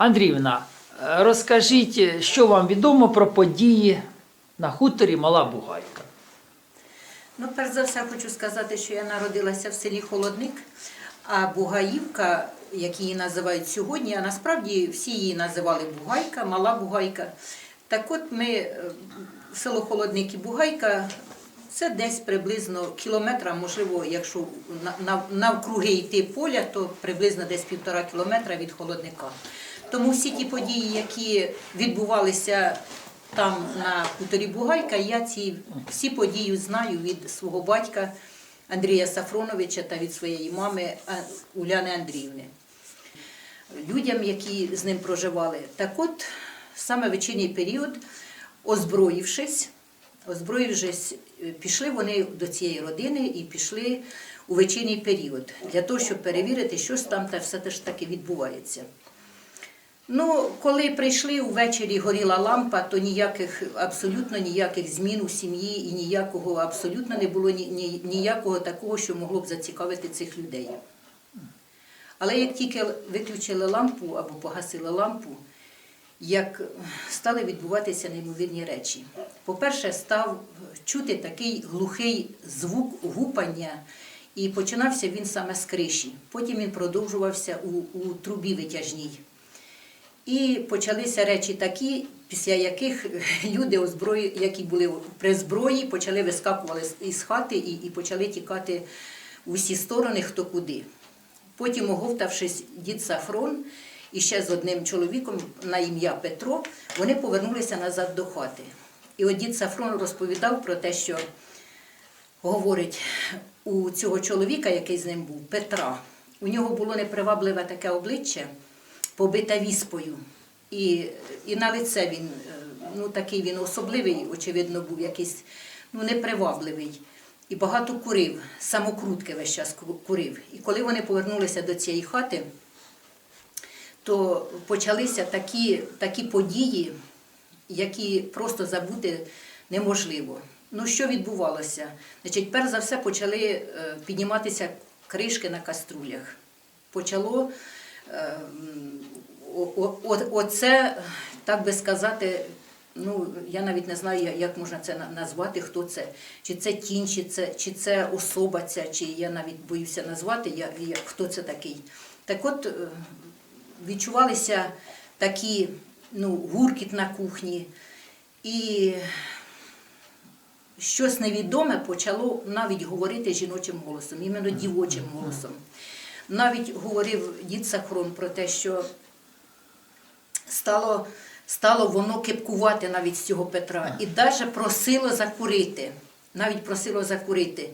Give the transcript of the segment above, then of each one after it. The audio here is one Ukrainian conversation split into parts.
Андріївна, е, розкажіть, що вам відомо про події на хуторі Мала Бугайка? Ну, перш за все, хочу сказати, що я народилася в селі Холодник, а Бугаївка, як її називають сьогодні, а насправді всі її називали Бугайка, Мала Бугайка. Так от ми, е, село Холодник і Бугайка, це десь приблизно кілометра, можливо, якщо на- на- навкруги йти поля, то приблизно десь півтора кілометра від Холодника. Тому всі ті події, які відбувалися там на хуторі Бугайка, я ці всі події знаю від свого батька Андрія Сафроновича та від своєї мами Уляни Андріївни. Людям, які з ним проживали. Так от, саме вечірній період, озброївшись, озброївшись, е, пішли вони до цієї родини і пішли у вечірній період для того, щоб перевірити, що ж там та все ж таки відбувається. Ну, коли прийшли увечері горіла лампа, то ніяких абсолютно ніяких змін у сім'ї і ніякого абсолютно не було ні, ніякого такого, що могло б зацікавити цих людей. Але як тільки виключили лампу або погасили лампу, як стали відбуватися неймовірні речі. По-перше, став чути такий глухий звук гупання, і починався він саме з криші. Потім він продовжувався у, у трубі витяжній. І почалися речі такі, після яких люди, озброї, які були при зброї, почали вискакувати із хати і, і почали тікати в усі сторони, хто куди. Потім, оговтавшись, дід Сафрон і ще з одним чоловіком на ім'я Петро, вони повернулися назад до хати. І от дід Сафрон розповідав про те, що говорить у цього чоловіка, який з ним був, Петра. У нього було непривабливе таке обличчя, побите віспою. І, і на лице він, е, ну такий він особливий, очевидно, був якийсь ну, непривабливий. І багато курив, самокрутки весь час курив. І коли вони повернулися до цієї хати, то почалися такі, такі події, які просто забути неможливо. Ну, що відбувалося? Значить, перш за все почали е, підніматися кришки на каструлях. Почало е, оце, так би сказати, ну, я навіть не знаю, як можна це назвати, хто це. Чи це тінь, чи це, чи це особа ця, чи я навіть боюся назвати, я, я, хто це такий. Так от е, відчувалися такі ну, гуркіт на кухні. І щось невідоме почало навіть говорити жіночим голосом, іменно дівочим голосом. Навіть говорив дід Сахрон про те, що стало, стало воно кипкувати навіть з цього Петра. І навіть просило закурити. Навіть просило закурити.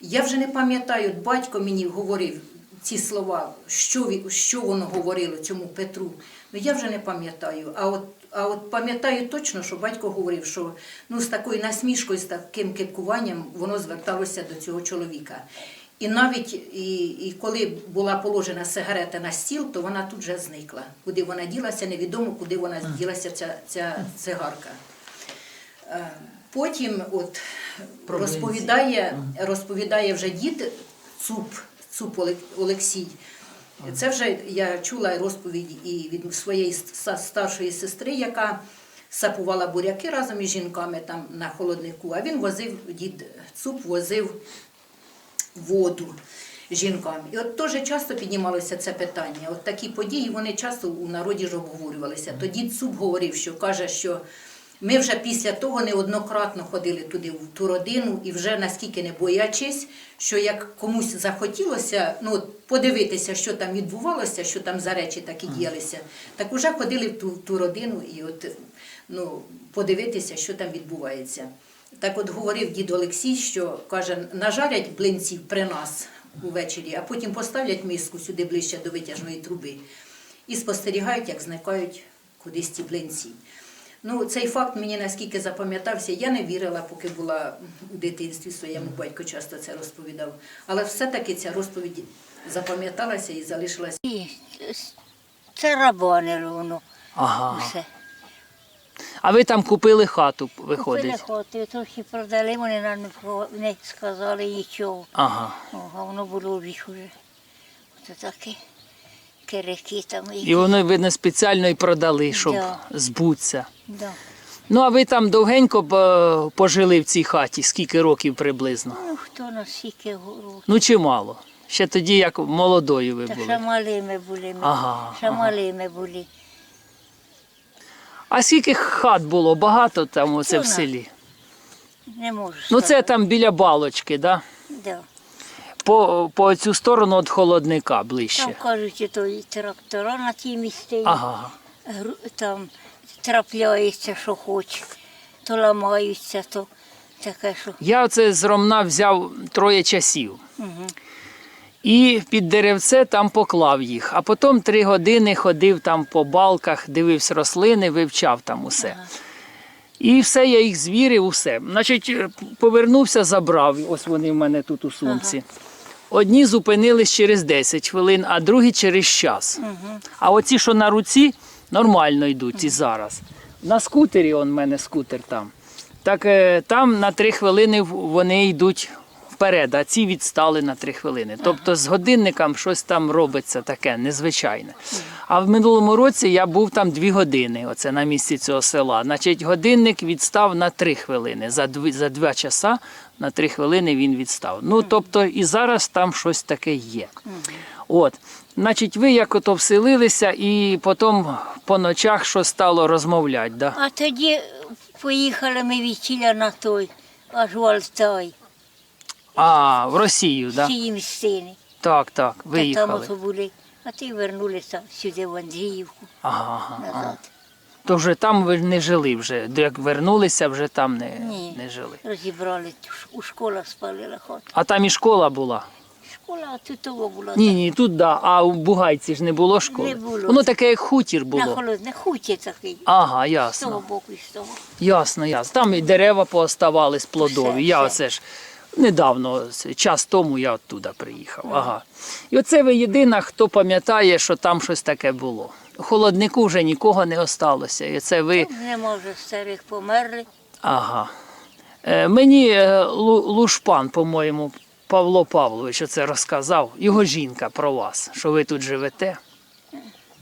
Я вже не пам'ятаю, батько мені говорив ці слова, що, що воно говорило цьому Петру. Ну я вже не пам'ятаю. А от, а от пам'ятаю точно, що батько говорив, що ну, з такою насмішкою, з таким кипкуванням воно зверталося до цього чоловіка. І навіть і, і коли була положена сигарета на стіл, то вона тут же зникла. Куди вона ділася, невідомо, куди вона ділася ця, ця цигарка. Е, Потім от розповідає, розповідає вже дід Цуп, Цуп Оле- Олексій. Це вже я чула розповідь і від своєї старшої сестри, яка сапувала буряки разом із жінками там на холоднику. А він возив, дід Цуп возив воду жінкам. І от теж часто піднімалося це питання. От такі події вони часто у народі ж обговорювалися. Тоді Цуп говорив, що каже, що ми вже після того неоднократно ходили туди в ту родину, і вже наскільки не боячись, що як комусь захотілося ну, подивитися, що там відбувалося, що там за речі такі діялися, так уже ходили в ту, в ту родину і от ну, подивитися, що там відбувається. Так от говорив дід Олексій, що каже, нажарять блинців при нас увечері, а потім поставлять миску сюди ближче до витяжної труби і спостерігають, як зникають кудись ці блинці. Ну, цей факт мені наскільки запам'ятався, я не вірила, поки була у дитинстві своєму батько часто це розповідав. Але все-таки ця розповідь запам'яталася і залишилася. І це рабони воно Ага. все. А ви там купили хату, виходить? Купили хату, трохи продали, вони нам не про- не сказали нічого. Ага. О, а воно було в їх уже. Таке. кирики там. І воно ви не спеціально і продали, щоб Да. збутися. Да. Ну, а ви там довгенько пожили в цій хаті, скільки років приблизно? Ну, хто на скільки гору. Ну, чимало. Ще тоді, як молодою ви Та ще малими були ми. Ага, ще ага. малими були. А скільки хат було? Багато там оце в селі? Не можу Ну, це там біля балочки, да? Да. По, по цю сторону від холодника ближче. Там кажуть, то і трактора на тій місці. Ага. Там трапляється, що хоче. То ламаються, то таке, що. Я оце з Ромна взяв троє часів. Угу. І під деревце там поклав їх. А потім три години ходив там по балках, дивився рослини, вивчав там усе. І все, я їх звірив, усе. Значить, е, повернувся, забрав. Ось вони в мене тут у сумці. Одні зупинились через 10 хвилин, а другі через час. А оці, що на руці, нормально йдуть і зараз. На скутері, он в мене скутер там. Так е, там на 3 хвилини вони йдуть вперед, а ці відстали на 3 хвилини. Тобто з годинником щось там робиться таке незвичайне. А в минулому році я був там 2 години, оце на місці цього села. Значить, годинник відстав на 3 хвилини. За 2, за 2 часа на 3 хвилини він відстав. Ну, тобто і зараз там щось таке є. От. Значить, ви як ото вселилися і потім по ночах що стало розмовляти, да? А тоді поїхали ми від на той, аж в Алтай, А, в Росію, в да? цій місцині. Так, так, Та там виїхали. ото були. А ти вернулися сюди в Андріївку Ага, ага, ага. назад. То вже там ви не жили вже. Як вернулися, вже там не, Ні. не жили. Розібрали, у школах спалила хату. А там і школа була. Школа а тут того була. Ні, ні, тут да. А у Бугайці ж не було школи. Не було. Воно таке, як хутір На холодне хуті такий. Ага, З того ясно. боку і з того. Ясно, ясно. Там і дерева пооставались плодові. Все, я все. оце ж недавно, час тому я оттуда приїхав. Ага. І оце ви єдина, хто пам'ятає, що там щось таке було. У холоднику вже нікого не осталося. І це ви. Нема вже старих померли. Ага. Е, мені е, Лушпан, по-моєму, Павло Павлович оце розказав, його жінка про вас, що ви тут живете.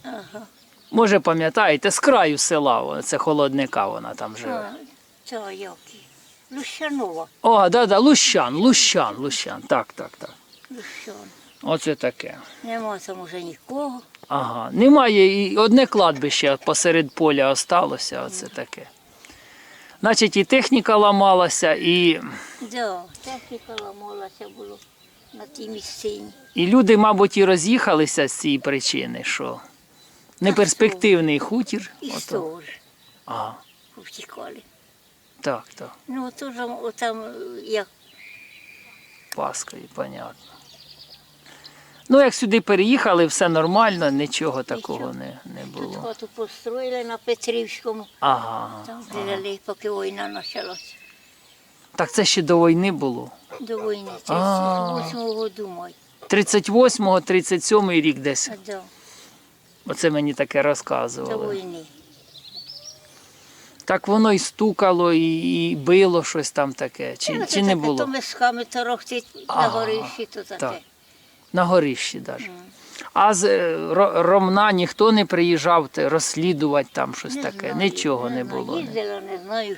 Ага. Може, пам'ятаєте, з краю села, це холодника вона там живе. Цього які? Лущанова. О, да, да, Лущан, Лущан, Лущан. Так, так, так. Лущан. Оце таке. Нема там уже нікого. Ага. Немає і одне кладбище посеред поля осталося, оце таке. Значить, і техніка ламалася, і, Да, техніка ламалася було на тій місцині. і люди, мабуть, і роз'їхалися з цієї причини, що неперспективний хутір. І Ото. того ж Ага, втікали. Так, так. Ну, то ж там, як Паскою, понятно. Ну, як сюди переїхали, все нормально, нічого такого не, не тут було. хату построїли на Петрівському, Ага. там жили, поки війна почалася. Так це ще до війни було. До війни, А. 38-го году май. 38-го, 37-й рік десь. А, да, Оце мені таке до розказували. війни. Так воно і стукало, і, і било щось там таке. Чи, Ну, чи не таке, було? То мисками торохтить на горищі, то таке. так. На горищі навіть. А з е, Ромна ніхто не приїжджав те, розслідувати там щось Не таке. знаю, Нічого не знаю. було. Їздила, не знаю.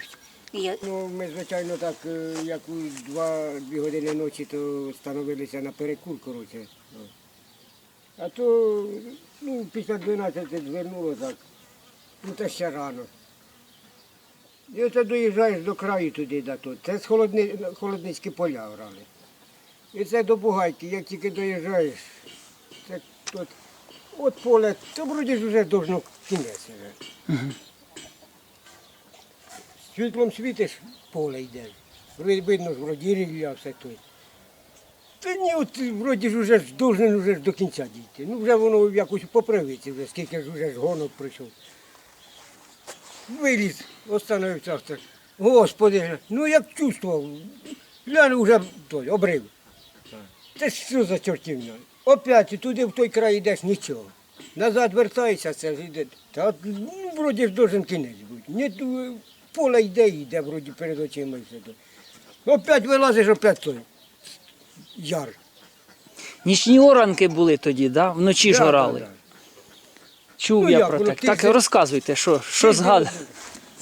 Ну, ми, звичайно, так, е, як у два-дві години ночі, то становилися на перекур, коротше. А то, ну, після 12 звернуло так, ну, та ще рано. І оце доїжджаєш до краю туди, да, тут. Це з холодни, холодницькі поля грали. І це до Бугайки, як тільки доїжджаєш, це тут, от поле, то вроді ж вже должно кінець вже. Світлом світиш, поле йде. Вроді Видно, ж вроді рілля все тут. Та ні, от вроді ж вже ж должен вже ж до кінця дійти. Ну вже воно якось по вже, скільки ж вже ж гонок пройшов. Виліз, остановився. ста- Господи, ну як чувствував. Гляну вже той, обрив. Це ж що за чортівня? Опять і туди в той край йдеш нічого. Назад вертаєшся, це йде. Та ну, вроді ж должен кінець бути. Не, ту- поле йде, йде, вроді перед очима і все. то. Опять вилазиш, опять той. Яр. Нічні оранки були тоді, да? вночі ж Да, орали. да, да. Чув Ну, я як, про воно так. ти Так розказуйте, що, що Ти згад...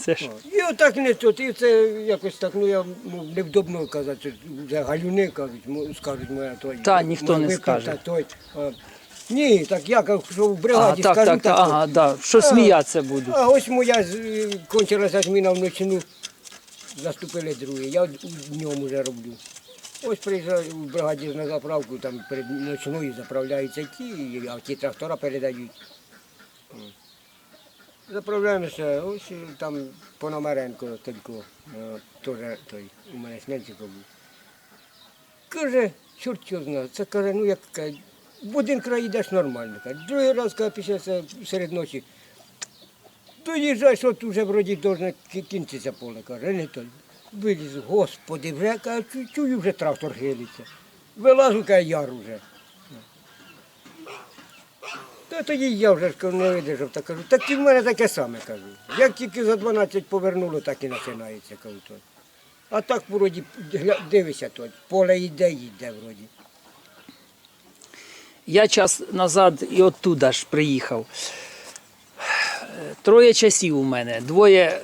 це- ж. І отак не тут, і це якось так, ну я ну, невдобно казати, вже галюни кажуть, мо- скажуть моя той. Та, ніхто не випив, скаже. та той. А, ні, так я кажу, що в А, бригаді так, скажу, так, так. ага, да. Що сміятися буду. А ось моя з- кончилася зміна вночину, заступили другі, я днем вже роблю. Ось приїжджаю в бригаді на заправку, там перед ночною заправляються ті, а ті трактора передають. Заправляємося, ось е, там Пономаренко тільки, е, теж той, у мене Сменчиков був. Каже, чорт його знає, це каже, ну як в один край йдеш нормально. Каже. Другий раз каже, після серед ночі. Доїжджаєш, от вже вроді должне кі- кінчитися поле, каже, не той. Виліз, господи, вже каже, чую, вже трактор хилиться. Вилазу, каже, яр уже. Та тоді я вже не видержав, так кажу, так і в мене таке саме кажу. Як тільки за 12 повернуло, так і починається, кажу то. А так вроді дивися то, поле йде, йде вроді. Я час назад і оттуда ж приїхав. Троє часів у мене. Двоє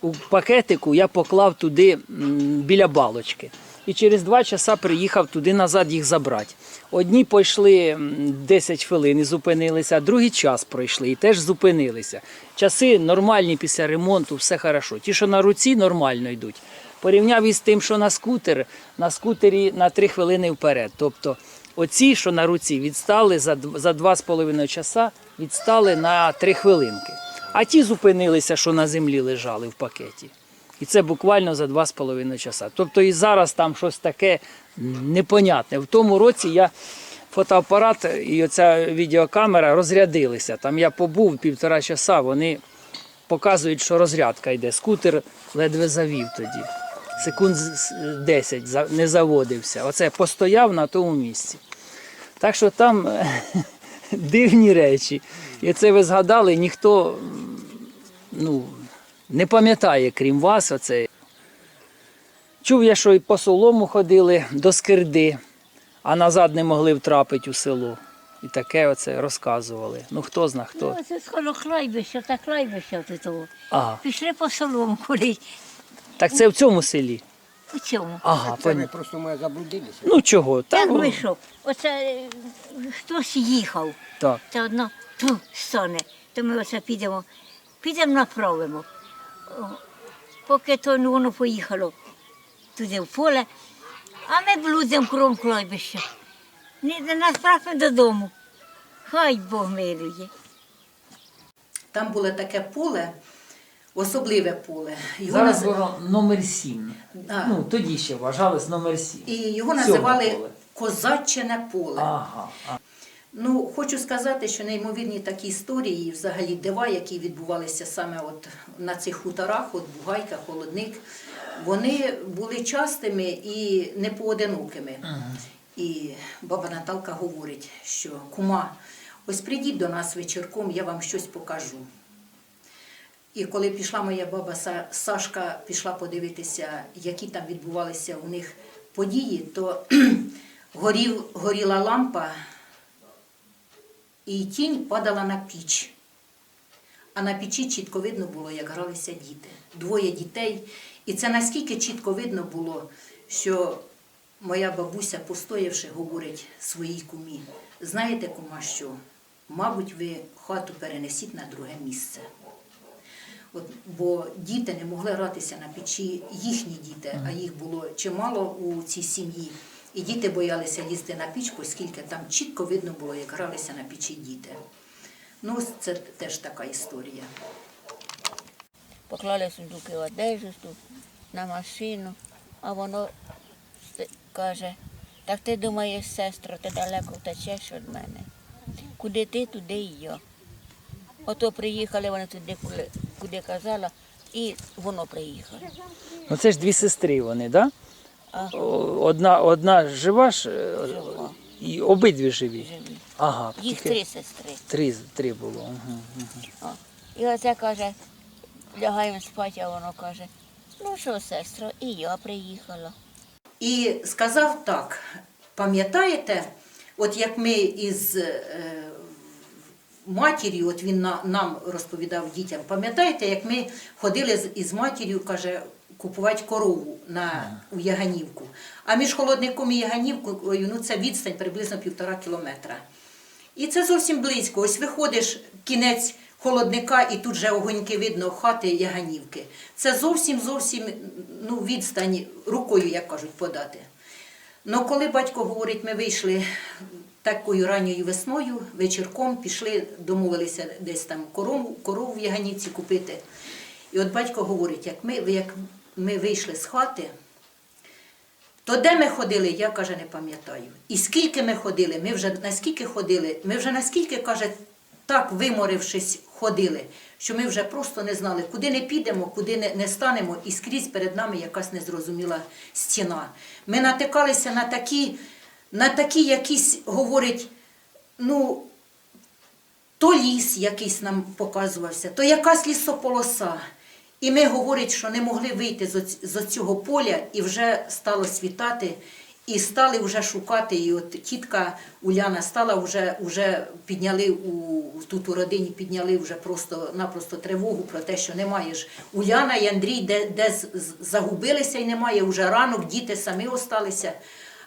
у пакетику я поклав туди біля балочки. І через два часа приїхав туди назад їх забрати. Одні пішли м, 10 хвилин і зупинилися, а другий час пройшли і теж зупинилися. Часи нормальні після ремонту, все хорошо. Ті, що на руці, нормально йдуть. Порівняв із тим, що на скутер, на скутері на 3 хвилини вперед. Тобто оці, що на руці, відстали за 2,5 часа, відстали на 3 хвилинки. А ті зупинилися, що на землі лежали в пакеті. І це буквально за 2,5 часа. Тобто і зараз там щось таке непонятне. В тому році я фотоапарат і оця відеокамера розрядилися. Там я побув півтора часа, вони показують, що розрядка йде. Скутер ледве завів тоді. Секунд з- з- 10 не заводився. Оце постояв на тому місці. Так що там дивні речі. І це ви згадали, ніхто ну, не пам'ятає, крім вас, оце. Чув я, що і по солому ходили до скирди, а назад не могли втрапити у село. І таке оце розказували. Ну хто зна хто. Ну, це скоро клайбище, та клайбище до того. Ага. Пішли по солому колись. Так це в цьому селі. У цьому. Ага, Це понятно. просто ми заблудилися. Ну чого? Так Так, вийшов. Оце е, хтось їхав. так. Та одно ту стане. То ми оце підемо, підемо направимо. Поки то ну, воно поїхало туди в поле, а ми блудимо кром клайбища. Не, не нас правимо додому. Хай Бог милує. Там було таке поле, особливе поле. Його Зараз наз- було номер 7. Да. Ну, тоді ще вважалось номер 7. І його називали поле. Козаччине поле. Ага. Ну, хочу сказати, що неймовірні такі історії, взагалі дива, які відбувалися саме от на цих хуторах, от Бугайка, Холодник, вони були частими і не поодинокими. І баба Наталка говорить, що кума, ось прийдіть до нас вечірком, я вам щось покажу. І коли пішла моя баба Сашка, пішла подивитися, які там відбувалися у них події, то горів, горіла лампа, і тінь падала на піч. А на печі чітко видно було, як гралися діти. Двоє дітей. І це наскільки чітко видно було, що моя бабуся, постоявши, говорить своїй кумі. Знаєте, кума, що, мабуть, ви хату перенесіть на друге місце. От, бо діти не могли гратися на печі, їхні діти, а їх було чимало у цій сім'ї. І діти боялися лізти на піч, оскільки там чітко видно було, як гралися на печі діти. Ну, це теж така історія. Поклали сундуки в одежу тут на машину, а воно каже, так ти думаєш, сестро, ти далеко втечеш від мене. Куди ти, туди і я. Ото приїхали вони туди, куди, куди казала, і воно приїхало. Ну це ж дві сестри вони, так? Да? Одна, одна жива ж е, Жива. і обидві живі. Живі. Ага, Їх тільки три сестри. три, три було. Угу. О. І оце каже, лягаємо спати, а воно каже, ну що, сестро, і я приїхала. І сказав так: пам'ятаєте, от як ми із е, матір'ю, от він на, нам розповідав дітям, пам'ятаєте, як ми ходили з, із матір'ю, каже, купувати корову на, у Яганівку. А між холодником і Яганівкою ну, це відстань приблизно півтора кілометра. І це зовсім близько. Ось виходиш кінець холодника, і тут же огоньки видно хати Яганівки. Це зовсім зовсім ну, відстань рукою, як кажуть, подати. Ну, коли батько говорить, ми вийшли такою ранньою весною, вечірком пішли, домовилися десь там корову, корову в Яганівці купити. І от батько говорить, як ми, як ми вийшли з хати, то де ми ходили, я каже, не пам'ятаю. І скільки ми ходили, ми вже наскільки ходили, ми вже наскільки, каже, так виморившись, ходили, що ми вже просто не знали, куди не підемо, куди не, не станемо, і скрізь перед нами якась незрозуміла стіна. Ми натикалися на такі, на такі якісь, говорить, ну, то ліс якийсь нам показувався, то якась лісополоса. І ми говорить, що не могли вийти з цього поля, і вже стало світати, і стали вже шукати. І от тітка Уляна стала вже, вже підняли у тут у родині, підняли вже просто-напросто тривогу про те, що немає ж Уляна і Андрій, де, де загубилися і немає. Вже ранок діти самі осталися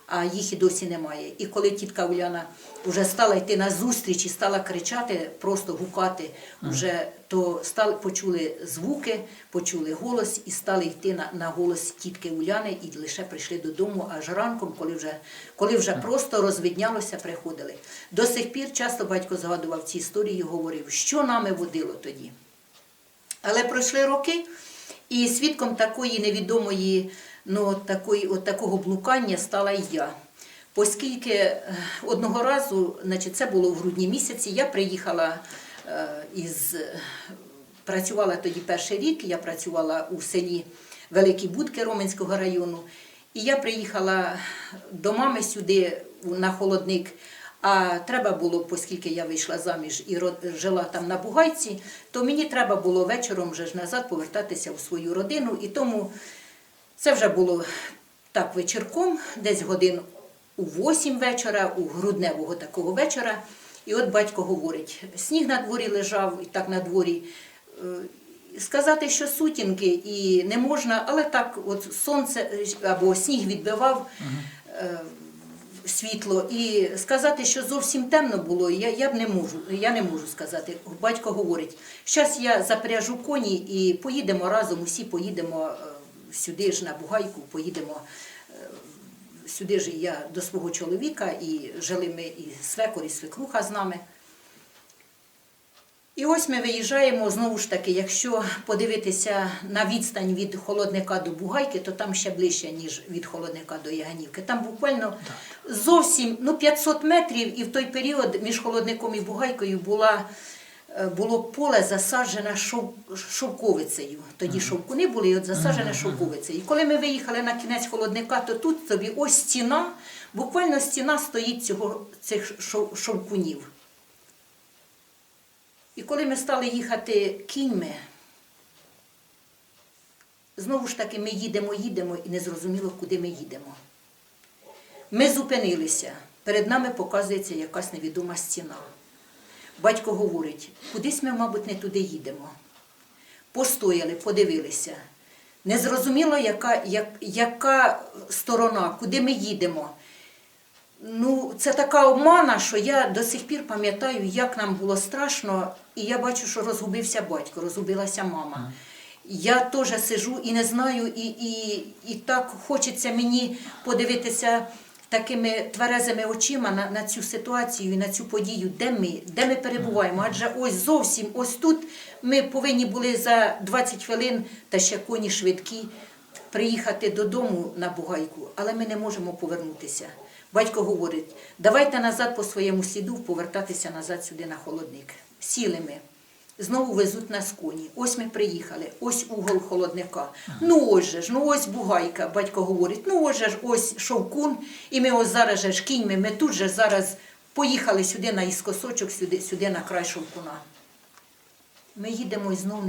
а їх і досі немає. І коли тітка Уляна вже стала йти на зустріч і стала кричати, просто гукати, вже, то стали, почули звуки, почули голос і стали йти на, на голос тітки Уляни і лише прийшли додому аж ранком, коли вже, коли вже просто розвиднялося, приходили. До сих пір часто батько згадував ці історії і говорив, що нами водило тоді. Але пройшли роки, і свідком такої невідомої, ну, от такої, от такого блукання стала я. Оскільки е, одного разу, значить, це було в грудні місяці, я приїхала е, із. Працювала тоді перший рік, я працювала у селі Великі Будки Роменського району. І я приїхала до мами сюди на холодник. А треба було, оскільки я вийшла заміж і жила там на Бугайці, то мені треба було вечором вже ж назад повертатися у свою родину. І тому це вже було так вечірком, десь годин у 8 вечора, у грудневого такого вечора. І от батько говорить: сніг на дворі лежав, і так на дворі. Е, Сказати, що сутінки і не можна, але так, от сонце е, або сніг відбивав е, світло, і сказати, що зовсім темно було, я, я б не можу. Я не можу сказати. Батько говорить, зараз я запряжу коні і поїдемо разом, усі поїдемо е, сюди ж на Бугайку, поїдемо е, сюди ж я до свого чоловіка, і жили ми і свекор, і свекруха з нами. І ось ми виїжджаємо знову ж таки, якщо подивитися на відстань від холодника до Бугайки, то там ще ближче, ніж від холодника до Яганівки. Там буквально зовсім ну, 500 метрів, і в той період між холодником і Бугайкою була, було поле засаджене шов, шовковицею. Тоді шовкуни були, і от засаджене шовковицею. І коли ми виїхали на кінець холодника, то тут собі ось стіна, буквально стіна стоїть цього, цих шов- шовкунів. І коли ми стали їхати кіньми, знову ж таки ми їдемо, їдемо і не зрозуміло, куди ми їдемо. Ми зупинилися, перед нами показується якась невідома стіна. Батько говорить, кудись ми, мабуть, не туди їдемо. Постояли, подивилися. Не зрозуміло, яка, як, яка сторона, куди ми їдемо. Ну, це така обмана, що я до сих пір пам'ятаю, як нам було страшно, і я бачу, що розгубився батько, розгубилася мама. Я теж сижу і не знаю, і, і, і так хочеться мені подивитися такими тверезими очима на, на цю ситуацію, і на цю подію, де ми, де ми перебуваємо. Адже ось зовсім ось тут ми повинні були за 20 хвилин, та ще коні швидкі, приїхати додому на Бугайку, але ми не можемо повернутися. Батько говорить, давайте назад по своєму сліду повертатися назад сюди на холодник. Сіли ми. Знову везуть нас коні. Ось ми приїхали, ось угол холодника. Ну ось же ж, ну ось бугайка. Батько говорить, ну ось же ж, ось шовкун, і ми ось зараз же ж кіньми, ми тут же зараз поїхали сюди на іскосочок, сюди, сюди на край шовкуна. Ми їдемо і знов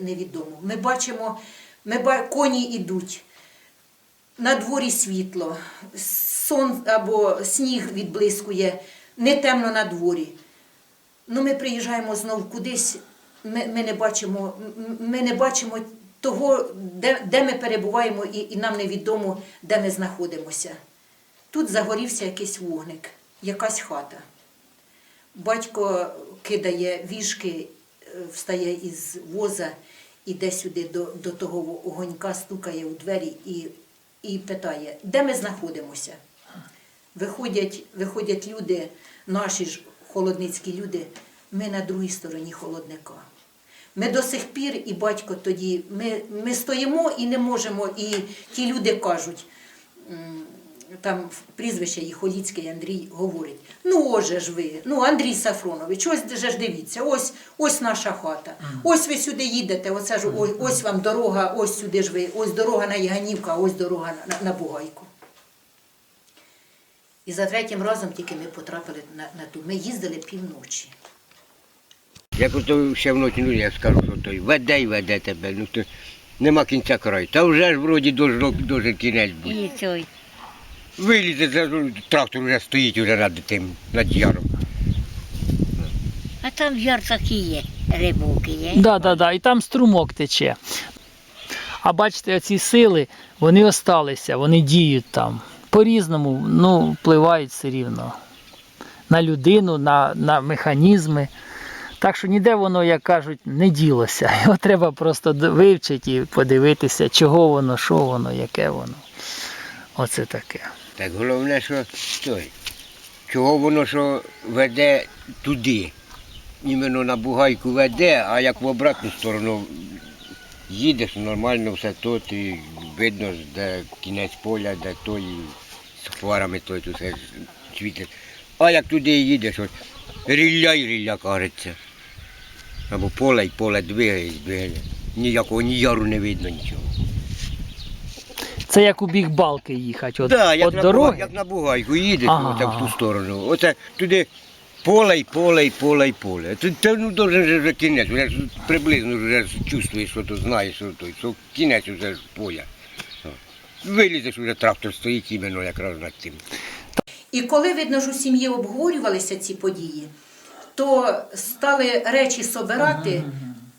невідомо. Ми бачимо, ми ба... коні йдуть. На дворі світло, сон або сніг відблискує, не темно на дворі. Ну, ми приїжджаємо знову кудись, ми, ми не бачимо, ми не бачимо того, де, де ми перебуваємо, і, і нам невідомо, де ми знаходимося. Тут загорівся якийсь вогник, якась хата. Батько кидає вішки, е, встає із воза, іде сюди до, до того огонька, стукає у двері і, і питає, де ми знаходимося. Виходять, виходять люди, наші ж холодницькі люди, ми на другій стороні холодника. Ми до сих пір, і батько тоді, ми, ми стоїмо і не можемо, і ті люди кажуть, там прізвище їх Холіцький Андрій говорить: ну оже ж ви, ну Андрій Сафронович, ось же ж дивіться, ось, ось наша хата. Ось ви сюди їдете, оце ж ось, ось вам дорога, ось сюди ж ви, ось дорога на Яганівка, ось дорога на, на Бугайку. І за третім разом тільки ми потрапили на, на ту. Ми їздили півночі. Як ото ще вночі, ну я скажу, що той веде й веде тебе, ну то нема кінця краю. Та вже ж вроді дуже, дуже кінець буде. І цей. Вилізе, за- трактор вже стоїть уже над тим, над яром. А там яр такі є, рибуки є. Да, да, да, і там струмок тече. А бачите, оці сили, вони осталися, вони діють там. По-різному, ну, впливають все рівно. На людину, на, на механізми. Так що ніде воно, як кажуть, не ділося. Його треба просто вивчити і подивитися, чого воно, що воно, яке воно. Оце таке. Так головне, що той, чого воно що веде туди. Іменно на бугайку веде, а як в обратну сторону їдеш, нормально все то, ти видно, де кінець поля, де той з хварами той тут все світить. А як туди їдеш, от, рілля й рілля кажеться. Або поле й поле двигає, двигає. Ніякого ні яру не видно нічого. Це як у бік балки їхати. От, Да, як, от на дороги. Як на Бугайку їдеш Ага. оце в ту сторону. Оце туди поле й поле й поле й поле. Тут це ну дуже вже, вже кінець, вже ж приблизно вже ж чувствуєш, що то знаєш, що то, що кінець вже ж поля. Вилізеш, вже трактор стоїть іменно якраз над тим. І коли, видно ж, у сім'ї обговорювалися ці події, то стали речі собирати,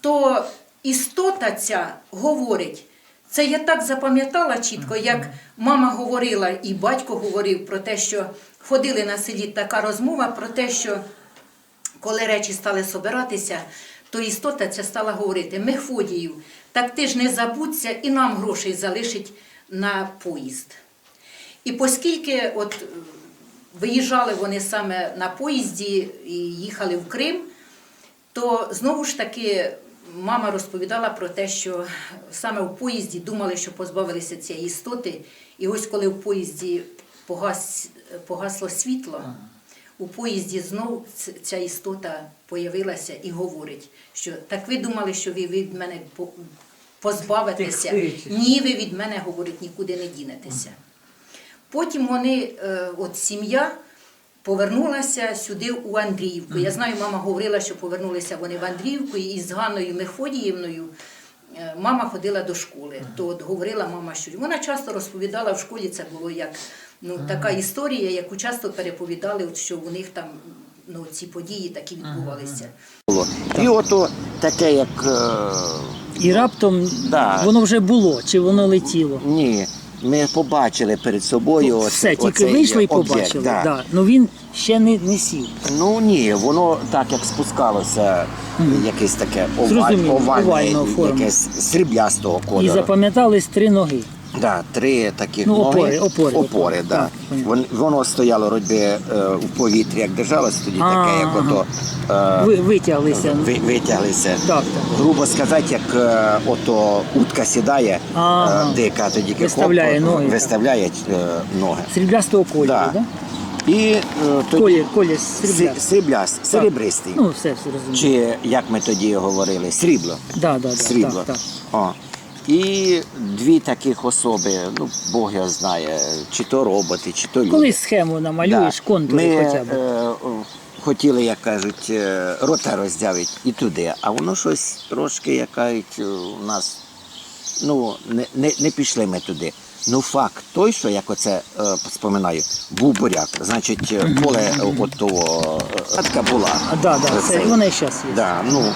то істота ця говорить. Це я так запам'ятала чітко, як мама говорила і батько говорив про те, що ходили на селі така розмова про те, що коли речі стали собиратися, то істота ця стала говорити: Мефодію, так ти ж не забудься і нам грошей залишить на поїзд. І оскільки от е, виїжджали вони саме на поїзді і їхали в Крим, то знову ж таки мама розповідала про те, що саме в поїзді думали, що позбавилися цієї істоти. І ось коли в поїзді погас, погасло світло, у поїзді знов ця істота появилася і говорить, що так ви думали, що ви від мене позбавитеся. Ні, ви від мене, говорить, нікуди не дінетеся. Потім вони, е, от сім'я, повернулася сюди у Андріївку. Я знаю, мама говорила, що повернулися вони в Андріївку і з Ганною Мефодіївною. е, Мама ходила до школи, то от говорила мама, що вона часто розповідала в школі. Це було як ну така історія, яку часто переповідали, от що у них там ну ці події такі відбувалися. І ото таке, як е, І раптом Да. воно вже було, чи воно летіло. ні, ми побачили перед собою. оце- Все, тільки оцей вийшли і об'єкт, побачили. да. Да. Ну він ще не, не сів. Ну ні, воно так як спускалося, якесь таке оваль, Зрозуміло, овальне, овального форму. якесь сріблястого І кольору. запам'ятались три ноги. Да, три таких Ну, ноги. опори, опори, опори, да. так. Вон- воно стояло родби е, в повітрі, як держалось тоді, таке, як Ага. ото е, Ви, витяглися. ви- витяглися. Так, так. Грубо сказати, як е, ото утка сідає, Ага. е, дика тоді Виставляє ноги, виставляє е, ноги. Сріблястого кольору, Да. да? І е, тоді Колір, колір срібляст, серебристий. Ну, все, все розумію. Чи як ми тоді говорили, срібло. Да, да, да, Срібло. Так, так. О. І дві таких особи, ну Бог його знає, чи то роботи, чи то люди. Коли схему намалюєш, Да. контури Ми хоча б. е, хотіли, як кажуть, е, рота роздявити і туди, а воно щось трошки, як кажуть, у нас ну, не, не, не пішли ми туди. Ну факт той, що як оце е, споминаю, був буряк. Значить, е, поле е, от того е, була. Да, да, це, Це- і вони зараз є. Да, ну,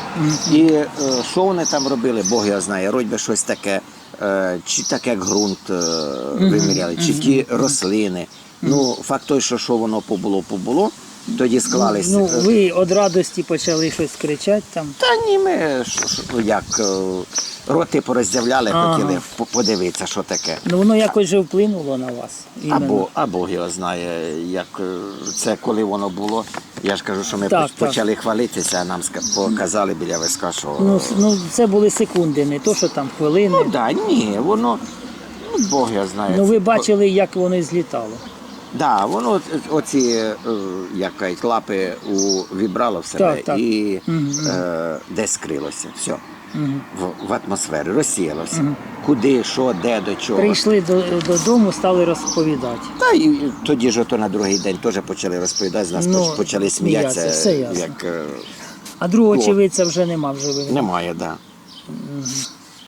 і е, що вони там робили, Бог його знає, би щось таке, е, чи так як ґрунт е, виміряли, чи ті рослини. Ну, факт той, що що воно побуло, побуло, тоді склались. Ну, е, ви від радості почали щось кричати там. Та ні, ми що- що, як е, роти пороздявляли, Ага. хотіли по- подивитися, що таке. Ну воно якось же вплинуло на вас. іменно. Або, а Бог його знає, як е, це коли воно було. Я ж кажу, що ми Так, поч- почали хвалитися, а нам показали біля виска, що. Ну, ну це були секунди, не то, що там хвилини. Ну да, ні, воно, ну Бог його знає. Ну ви бачили, як воно злітало. Да, воно оці, е, як кажуть, лапи у вібрало в себе Так, так. і Мгм, е, десь скрилося. Все. В, в атмосфері, розсіялося. Куди, що, де, до чого. Прийшли до, додому, стали розповідати. Та і тоді ж ото на другий день теж почали розповідати, з нас Ну, поч- почали сміятися, сміятися, все ясно. як е, А другого очевидця вже нема в живих. немає, да.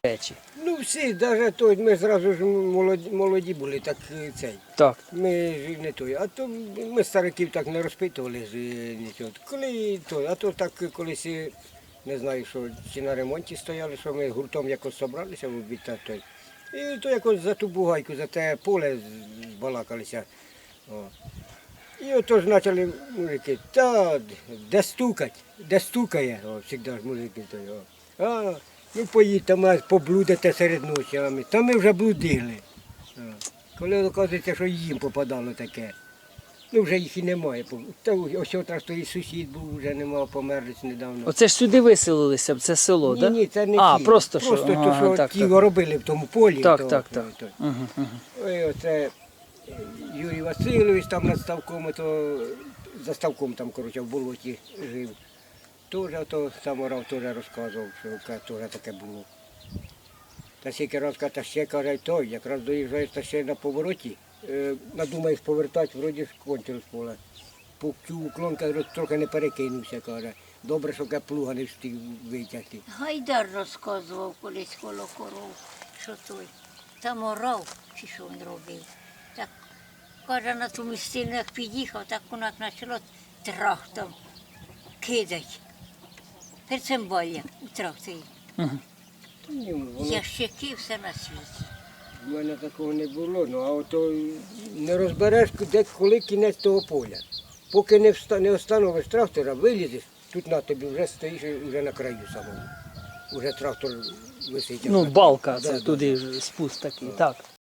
речі. Ну всі, навіть той, ми зразу ж молоді, молоді були, так е, цей. Так. Ми ж не той. А то ми стариків так не розпитували ж е, нічого. Коли той, а то так колись е, не знаю, що чи на ремонті стояли, що ми гуртом якось собралися в обід та той. І то якось за ту бугайку, за те поле збалакалися. О. І ото ж почали мужики, та де стукать, де стукає, завжди ж мужики. А, ну поїдьте, поблудите серед ночі, а ми, та ми вже блудили. О. Коли оказується, що їм попадало таке. Ну вже їх і немає. Та ось якраз той сусід був, вже немає, померлись недавно. Оце ж сюди виселилися, це село, так? ні, це не а, ті. просто, що, Просто ага, то, що так, ті так. робили в тому полі. Так, то- так, то- так. то. Угу, угу. Оце е, Юрій Васильович там над ставком, то за ставком там, коротше, в болоті жив. Теж то саморав теж розказував, що теж таке було. Та скільки раз каже, та ще каже, той, якраз доїжджаєш та ще на повороті, надумаєш повертати, вроді ж кончилось поле. По цю уклон трохи не перекинувся, каже. Добре, що каже, плуга не встиг витягти. Гайдар розказував колись коло коров, що той там орав, чи що він робив. Так каже, на ту місцину, як під'їхав, так як почало трактом кидать. Перцембалля у тракторі. Ящики все на світі. У мене такого не було, ну а ото не розбереш, де коли кінець того поля. Поки не, вста, не встановиш трактора, вилізеш, тут на тобі вже стоїш вже на краю самому. Уже трактор висить. Ну, балка, Да, це да, туди спуск такий, так.